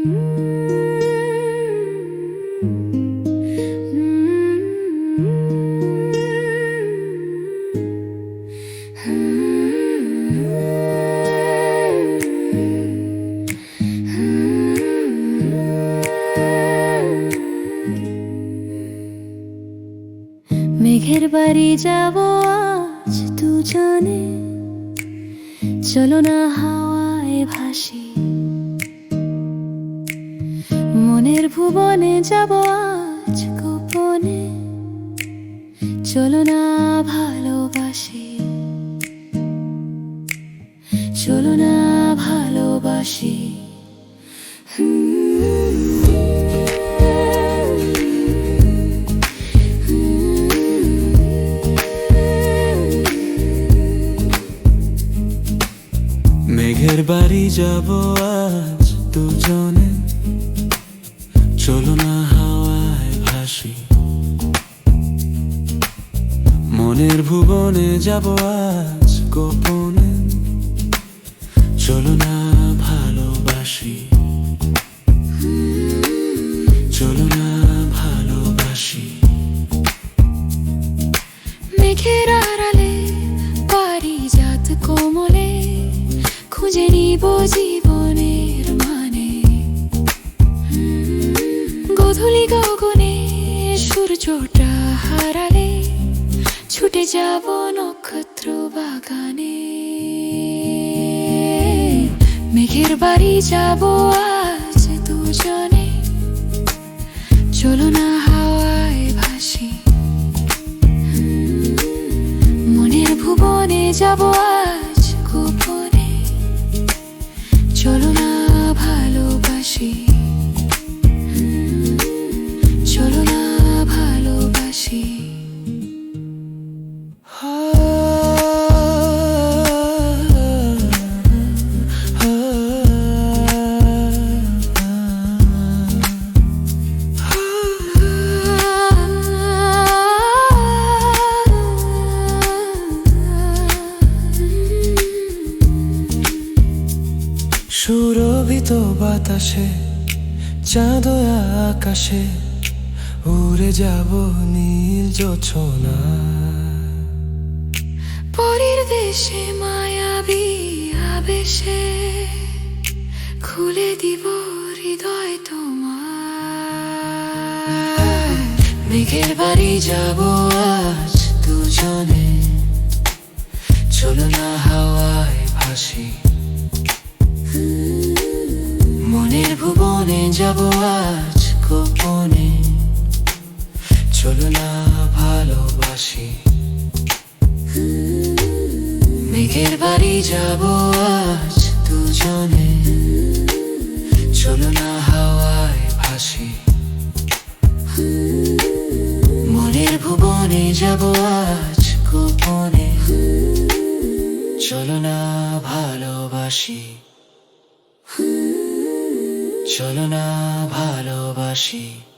মেঘের বাড়ি যাব আজ দুজনে। চলো না হাওয়ায় ভাসি। মনের ভুবনে যাব আজ গোপনে। চলো না ভালোবাসি। চলো না ভালোবাসি। মেঘের বাড়ি যাব আজ দুজনে। চলো না হাওয়ায় ভাসি। মনের ভুবনে যাব আজ গোপনে। চলো না ভালোবাসি। চলো না ভালোবাসি। মেঘের আড়ালে পারি পারিজাত কোমলে। খুঁজে নিব জীবনের সূর্যটা হারালে ছুটে যাব নক্ষত্র বাগানে। মেঘের বাড়ি যাব আজ দুজনে। চলো না হাওয়ায় ভাসি। মনের ভুবনে যাব আজ সুরভিত বাতাসে চাঁদ আকাশে, উড়ে যাব নীল জোছনা পরের দেশে মায়াবী আবেশে, খুলে দিব হৃদয় তোমার মেঘের বাড়ি যাব আজ দুজনে, চলো না হাওয়ায় যাব আজ গোপনে। চলো না ভালোবাসি। মেঘের বাড়ি যাব আজ দুজনে। চলো না হাওয়ায় চলো না ভালোবাসি।